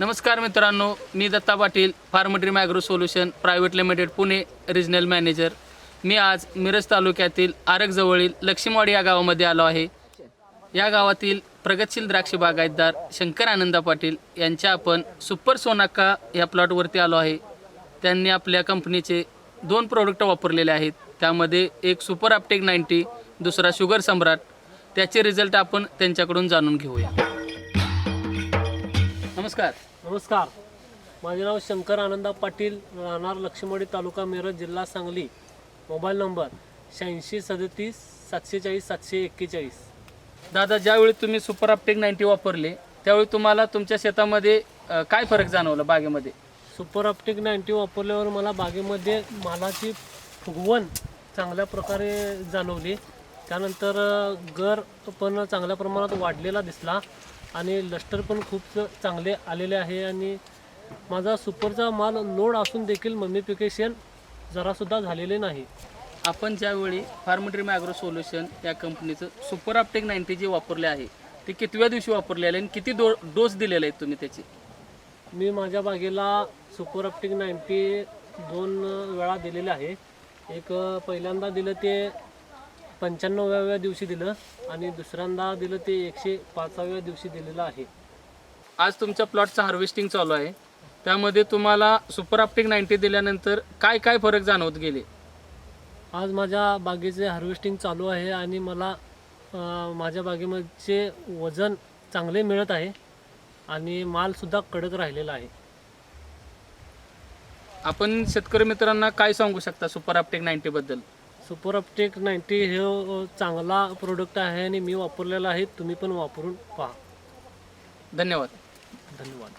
नमस्कार मित्रांनो मी Datta Patil FarmDream agro solution private limited Pune regional manager मी आज मिरज तालुक्यातील आरगजवळील लक्ष्मीवाडी या गावामध्ये आलो आहे. या गावातील प्रगतशील द्राक्ष बागायतदार शंकर आनंदा पाटील यांच्या आपण सुपर सोनाका या प्लॉटवरती आलो आहे. त्यांनी आपल्या कंपनीचे दोन प्रोडक्ट वापरलेले आहेत. त्यामध्ये एक सुपर अपटेक नाईन्टी दुसरा शुगर सम्राट. त्याचे रिझल्ट आपण त्यांच्याकडून जाणून घेऊया. नमस्कार. नमस्कार. माझे नाव शंकर आनंदा पाटील. राहणार लक्ष्मवाडी तालुका मिरज जिल्हा सांगली. मोबाईल नंबर शहाऐंशी सदतीस सातशे चाळीस सातशे एक्केचाळीस. दादा ज्यावेळी तुम्ही सुपर अपटेक नाईन्टी वापरले त्यावेळी तुम्हाला तुमच्या शेतामध्ये अ, काय फरक जाणवला बागेमध्ये? सुपर अपटेक नाईन्टी वापरल्यावर मला बागेमध्ये मालाची फुगवण चांगल्या प्रकारे जाणवली. त्यानंतर अ, गर पण चांगल्या प्रमाणात वाढलेला दिसला. आणि लष्टर पण खूप चांगले आलेले आहे आणि माझा सुपरचा माल लोड असून देखील मम्मीफिकेशन जरासुद्धा झालेले नाही. आपण ज्यावेळी फार्मड्रीम ॲग्रो सोल्युशन या कंपनीचं सुपर अपटेक नाईन्टी जे वापरले आहे ते कितव्या दिवशी वापरलेले आणि किती दो डोस दिलेले आहेत तुम्ही त्याचे? मी माझ्या बागेला सुपर अपटिक नाईन्टी दोन वेळा दिलेले आहे. एक पहिल्यांदा दिलं ते पंच्याण्णवाव्या दिवशी दिलं आणि दुसऱ्यांदा दिलं ते एकशे पाचाव्या दिवशी दिलेलं आहे. आज तुमच्या प्लॉटचं हार्वेस्टिंग चालू आहे. त्यामध्ये तुम्हाला सुपर अपटेक नाईन्टी दिल्यानंतर काय काय फरक जाणवत गेले? आज माझ्या बागेचे हार्वेस्टिंग चालू आहे आणि मला माझ्या बागेमध्ये वजन चांगले मिळत आहे आणि मालसुद्धा कडक राहिलेला आहे. आपण शेतकरी मित्रांना काय सांगू शकता सुपर अपटेक नाईन्टीबद्दल सुपर अपटेक नाईन्टी हे चांगला प्रोडक्ट आहे आणि मी वापरलेला आहे तुम्ही पण वापरून पहा. धन्यवाद. धन्यवाद.